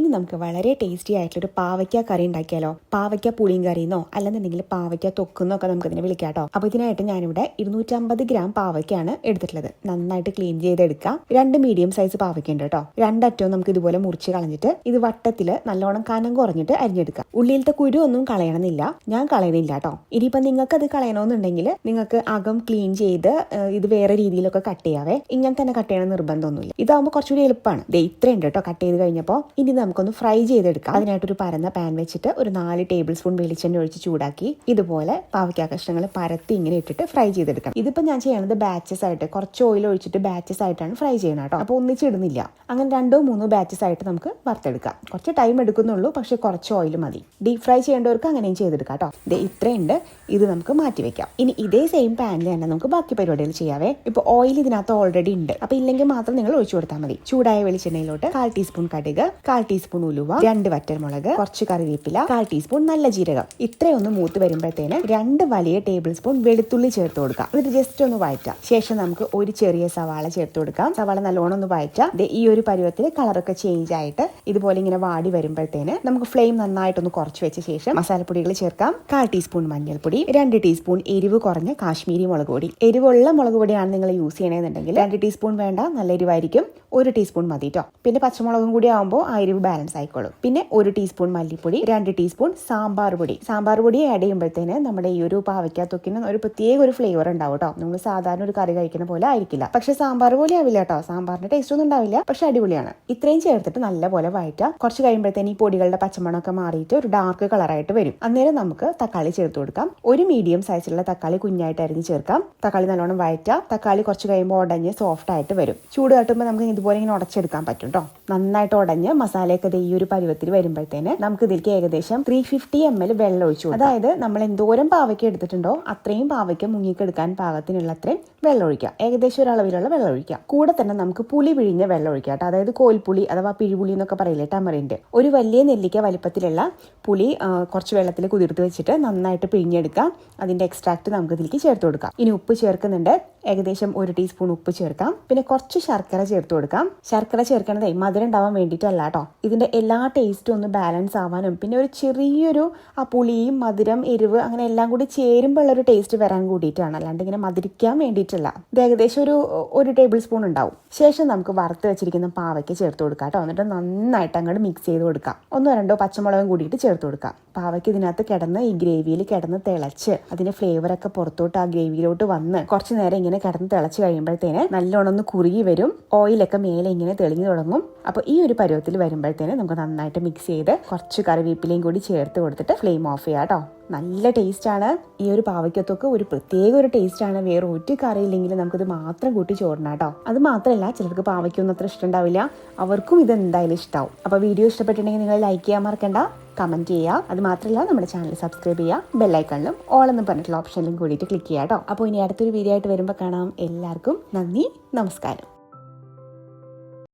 ഇനി നമുക്ക് വളരെ ടേസ്റ്റി ആയിട്ടുള്ള ഒരു പാവയ്ക്ക കറി ഉണ്ടാക്കിയാലോ? പാവയ്ക്ക പുളിയും കറിയെന്നോ അല്ലെന്നുണ്ടെങ്കിൽ പാവയ്ക്ക തൊക്കുന്നോ ഒക്കെ നമുക്ക് ഇതിനെ വിളിക്കാം കേട്ടോ. അപ്പോൾ ഇതിനായിട്ട് ഞാനിവിടെ ഇരുന്നൂറ്റമ്പത് ഗ്രാം പാവയ്ക്കാണ് എടുത്തിട്ടുള്ളത്. നന്നായിട്ട് ക്ലീൻ ചെയ്തെടുക്കാം. രണ്ട് മീഡിയം സൈസ് പാവയ്ക്ക ഉണ്ട് കേട്ടോ. രണ്ടറ്റവും നമുക്ക് ഇതുപോലെ മുറിച്ച് കളഞ്ഞിട്ട് ഇത് വട്ടത്തിൽ നല്ലോണം കനം കുറഞ്ഞിട്ട് അരിഞ്ഞെടുക്കാം. ഉള്ളിലത്തെ കുരു ഒന്നും കളയണമെന്നില്ല. ഞാൻ കളയണില്ല കേട്ടോ. ഇനിയിപ്പോൾ നിങ്ങൾക്ക് അത് കളയണമെന്നുണ്ടെങ്കിൽ നിങ്ങൾക്ക് അകം ക്ലീൻ ചെയ്ത് ഇത് വേറെ രീതിയിലൊക്കെ കട്ട് ചെയ്യാവേ. ഇങ്ങനെ തന്നെ കട്ട് ചെയ്യണം നിർബന്ധമൊന്നുമില്ല. ഇതാകുമ്പോൾ കുറച്ചുകൂടി എളുപ്പമാണ് ദേ ഇത്രയുണ്ട് കേട്ടോ കട്ട് ചെയ്ത് കഴിഞ്ഞപ്പോൾ ഇനി നമുക്കൊന്ന് ഫ്രൈ ചെയ്തെടുക്കാം. അതിനായിട്ടൊരു പരന്ന പാൻ വെച്ചിട്ട് ഒരു നാല് ടേബിൾ സ്പൂൺ വെളിച്ചെണ്ണ ഒഴിച്ച് ചൂടാക്കി ഇതുപോലെ പാവയ്ക്ക കഷ്ണങ്ങൾ പരത്തി ഇങ്ങനെ ഇട്ടിട്ട് ഫ്രൈ ചെയ്തെടുക്കാം ഇതിപ്പോൾ ഞാൻ ചെയ്യണത് ബാച്ചസ് ആയിട്ട്. കുറച്ച് ഓയിൽ ഒഴിച്ചിട്ട് ബാച്ചസ് ആയിട്ടാണ് ഫ്രൈ ചെയ്യണം കേട്ടോ. അപ്പോൾ ഒന്നിച്ചിടുന്നില്ല. അങ്ങനെ രണ്ടോ മൂന്നോ ബാച്ചസ് ആയിട്ട് നമുക്ക് വറുത്തെടുക്കാം. കുറച്ച് ടൈം എടുക്കുന്നുള്ളൂ പക്ഷേ കുറച്ച് ഓയിൽ മതി. ഡീപ് ഫ്രൈ ചെയ്യേണ്ടവർക്ക് അങ്ങനെയും ചെയ്തെടുക്കാം കേട്ടോ. ഇത് ഇത്രയുണ്ട്. ഇത് നമുക്ക് മാറ്റി വെക്കാം. ഇനി ഇതേ സെയിം പാനിൽ തന്നെ നമുക്ക് ബാക്കി പരിപാടികൾ ചെയ്യാവേ. ഇപ്പോൾ ഓയിൽ ഇതിനകത്ത് ഓൾറെഡി ഉണ്ട്. അപ്പോൾ ഇല്ലെങ്കിൽ മാത്രം നിങ്ങൾ ഒഴിച്ചു കൊടുത്താൽ മതി. ചൂടായ വെളിച്ചെണ്ണയിലോട്ട് കാൽ ടീസ്പൂൺ കടുക് കാൽ ടീസ്പൂൺ ഉലുവ രണ്ട് വറ്റൽമുളക് കുറച്ച് കറിവേപ്പില കാൽ ടീസ്പൂൺ നല്ല ജീരകം. ഇത്രയൊന്ന് മൂത്ത് വരുമ്പോഴത്തേന് രണ്ട് വലിയ ടേബിൾ സ്പൂൺ വെളുത്തുള്ളി ചേർത്ത് കൊടുക്കാം. ഇത് ജസ്റ്റ് ഒന്ന് വഴറ്റാം. ശേഷം നമുക്ക് ഒരു ചെറിയ സവാള ചേർത്ത് കൊടുക്കാം. സവാള നല്ലോണം ഒന്ന് വഴറ്റാം. ഈ ഒരു പരുവത്തിൽ കളറൊക്കെ ചേഞ്ച് ആയിട്ട് ഇതുപോലെ ഇങ്ങനെ വാടി വരുമ്പോഴത്തേന് നമുക്ക് ഫ്ലെയിം നന്നായിട്ടൊന്ന് കുറച്ച് വെച്ച ശേഷം മസാലപ്പൊടികൾ ചേർക്കാം. കാൽ ടീസ്പൂൺ മഞ്ഞൾപ്പൊടി രണ്ട് ടീസ്പൂൺ എരിവ് കുറഞ്ഞ കാശ്മീരി മുളക് പൊടി. എരിവുള്ള മുളക് പൊടിയാണ് നിങ്ങൾ യൂസ് ചെയ്യണമെന്നുണ്ടെങ്കിൽ രണ്ട് ടീസ്പൂൺ വേണ്ട നല്ല എരിവായിരിക്കും. ഒരു ടീസ്പൂൺ മതി കേട്ടോ പിന്നെ പച്ചമുളകും കൂടി ആകുമ്പോൾ ആ എരിവ് ബാലൻസ് ആയിക്കോളും. പിന്നെ ഒരു ടീസ്പൂൺ മല്ലിപ്പൊടി രണ്ട് ടീസ്പൂൺ സാമ്പാർ പൊടി. സാമ്പാർ പൊടി ആഡ് ചെയ്യുമ്പോഴത്തേന് നമ്മുടെ ഈ ഒരു പാവയ്ക്ക ഒരു പ്രത്യേക ഒരു ഫ്ലേവർ ഉണ്ടാവും കേട്ടോ നമ്മൾ സാധാരണ ഒരു കറി കഴിക്കുന്ന പോലെ ആയിരിക്കില്ല. പക്ഷെ സാമ്പാർ പോലെ ആവില്ല കേട്ടോ സാമ്പാറിന്റെ ടേസ്റ്റ് ഒന്നും ഉണ്ടാവില്ല പക്ഷെ അടിപൊളിയാണ്. ഇത്രയും ചേർത്തിട്ട് നല്ലപോലെ വഴറ്റാം കുറച്ച് കഴിയുമ്പോഴത്തേന് ഈ പൊടികളുടെ പച്ചമണമൊക്കെ മാറിയിട്ട് ഒരു ഡാർക്ക് കളറായിട്ട് വരും. അന്നേരം നമുക്ക് തക്കാളി ചേർത്ത് കൊടുക്കാം. ഒരു മീഡിയം സൈസിലുള്ള തക്കാളി കുഞ്ഞായിട്ട് അരിഞ്ഞ് ചേർക്കാം. തക്കാളി നല്ലോണം വഴറ്റാം തക്കാളി കുറച്ച് കഴിയുമ്പോൾ ഉടഞ്ഞ് സോഫ്റ്റ് ആയിട്ട് വരും. ചൂട് തട്ടുമ്പോൾ നമുക്ക് ഇതുപോലെ ഇങ്ങനെ ഉടച്ചെടുക്കാൻ പറ്റും കേട്ടോ നന്നായിട്ട് ഉടഞ്ഞ് മസാലയൊക്കെ ഈ ഒരു പരുവത്തിൽ വരുമ്പോഴത്തേന് നമുക്ക് ഇതിലേക്ക് ഏകദേശം ത്രീ ഫിഫ്റ്റി എം എൽ വെള്ളം ഒഴിച്ചു അതായത് നമ്മൾ എന്തോരം പാവയ്ക്ക് എടുത്തിട്ടുണ്ടോ അത്രയും പാവയ്ക്ക് മുങ്ങിക്കെടുക്കാൻ പാകത്തിനുള്ള അത്രയും വെള്ളം ഒഴിക്കുക ഏകദേശം ഒരു അളവിലുള്ള വെള്ളം ഒഴിക്കുക കൂടെ തന്നെ നമുക്ക് പുളി പിഴിഞ്ഞ വെള്ളം ഒഴിക്കാം കേട്ടോ. അതായത് കോൽപ്പുളി അഥവാ പിഴിപുളി എന്നൊക്കെ പറയില്ലേ ടമറിന്റെ ഒരു വലിയ നെല്ലിക്ക വലിപ്പത്തിലുള്ള പുളി കുറച്ച് വെള്ളത്തിൽ കുതിർത്ത് വെച്ചിട്ട് നന്നായിട്ട് പിഴിഞ്ഞെടുക്കുക അതിന്റെ എക്സ്ട്രാക്ട് നമുക്ക് ഇതിലേക്ക് ചേർത്ത് കൊടുക്കാം. ഇനി ഉപ്പ് ചേർക്കുന്നുണ്ട്. ഏകദേശം ഒരു ടീസ്പൂൺ ഉപ്പ് ചേർക്കാം. പിന്നെ കുറച്ച് ശർക്കര ചേർത്ത് കൊടുക്കാം. ശർക്കര ചേർക്കണതേ മധുരം ഉണ്ടാവാൻ വേണ്ടിയിട്ടല്ല കേട്ടോ. ഇതിന്റെ എല്ലാ ടേസ്റ്റും ഒന്ന് ബാലൻസ് ആവാനും പിന്നെ ഒരു ചെറിയൊരു ആ പുളിയും മധുരം എരിവ് അങ്ങനെ എല്ലാം കൂടി ചേരുമ്പോൾ ഉള്ളൊരു ടേസ്റ്റ് വരാൻ കൂടിയിട്ടാണ്. അല്ലാണ്ട് ഇങ്ങനെ മധുരിക്കാൻ വേണ്ടിയിട്ടല്ല ഇത് ഏകദേശം ഒരു ഒരു ടേബിൾ സ്പൂൺ ഉണ്ടാവും. ശേഷം നമുക്ക് വറുത്ത് വെച്ചിരിക്കുന്ന പാവയ്ക്ക് ചേർത്ത് കൊടുക്കാം കേട്ടോ. എന്നിട്ട് നന്നായിട്ട് അങ്ങോട്ട് മിക്സ് ചെയ്ത് കൊടുക്കാം. ഒന്നോ രണ്ടോ പച്ചമുളകും കൂടിയിട്ട് ചേർത്ത് കൊടുക്കാം. പാവയ്ക്ക് ഇതിനകത്ത് കിടന്ന് ഈ ഗ്രേവിയിൽ കിടന്ന് തിളച്ച് ഫ്ലേവർ ഒക്കെ പുറത്തോട്ട് ആ ഗ്രേവിയിലോട്ട് വന്ന് കുറച്ച് നേരം ഇങ്ങനെ കിടന്ന് തിളച്ച് കഴിയുമ്പോഴത്തേന് നല്ലോണം ഒന്ന് കുറുകി വരും. ഓയിലൊക്കെ മേലെ ഇങ്ങനെ തെളിഞ്ഞു തുടങ്ങും. അപ്പോൾ ഈ ഒരു പരുവത്തിൽ വരുമ്പോഴത്തേന് നമുക്ക് നന്നായിട്ട് മിക്സ് ചെയ്ത് കുറച്ച് കറിവേപ്പിലയും കൂടി ചേർത്ത് കൊടുത്തിട്ട് ഫ്ലെയിം ഓഫ് ചെയ്യാം കേട്ടോ നല്ല ടേസ്റ്റാണ് ഈ ഒരു പാവയ്ക്കത്തൊക്കെ ഒരു പ്രത്യേക ഒരു ടേസ്റ്റാണ് വേറെ ഒരു കറിയില്ലെങ്കിലും നമുക്കിത് മാത്രം കൂട്ടി ചോറിനാം കേട്ടോ അത് മാത്രമല്ല ചിലർക്ക് പാവയ്ക്കൊന്നും അത്ര ഇഷ്ടമുണ്ടാവില്ല അവർക്കും ഇത് എന്തായാലും ഇഷ്ടമാവും അപ്പോൾ വീഡിയോ ഇഷ്ടപ്പെട്ടിട്ടുണ്ടെങ്കിൽ നിങ്ങൾ ലൈക്ക് ചെയ്യാൻ മറക്കണ്ട. കമന്റ് ചെയ്യുക. അത് മാത്രമല്ല നമ്മുടെ ചാനൽ സബ്സ്ക്രൈബ് ചെയ്യുക. ബെല്ലൈക്കണിലും ഓൾ എന്ന് പറഞ്ഞിട്ടുള്ള ഓപ്ഷനിലും കൂടിയിട്ട് ക്ലിക്ക് ചെയ്യാം കേട്ടോ അപ്പോൾ ഇനി അടുത്തൊരു വീഡിയോ ആയിട്ട് വരുമ്പോൾ കാണാം. എല്ലാവർക്കും നന്ദി നമസ്കാരം.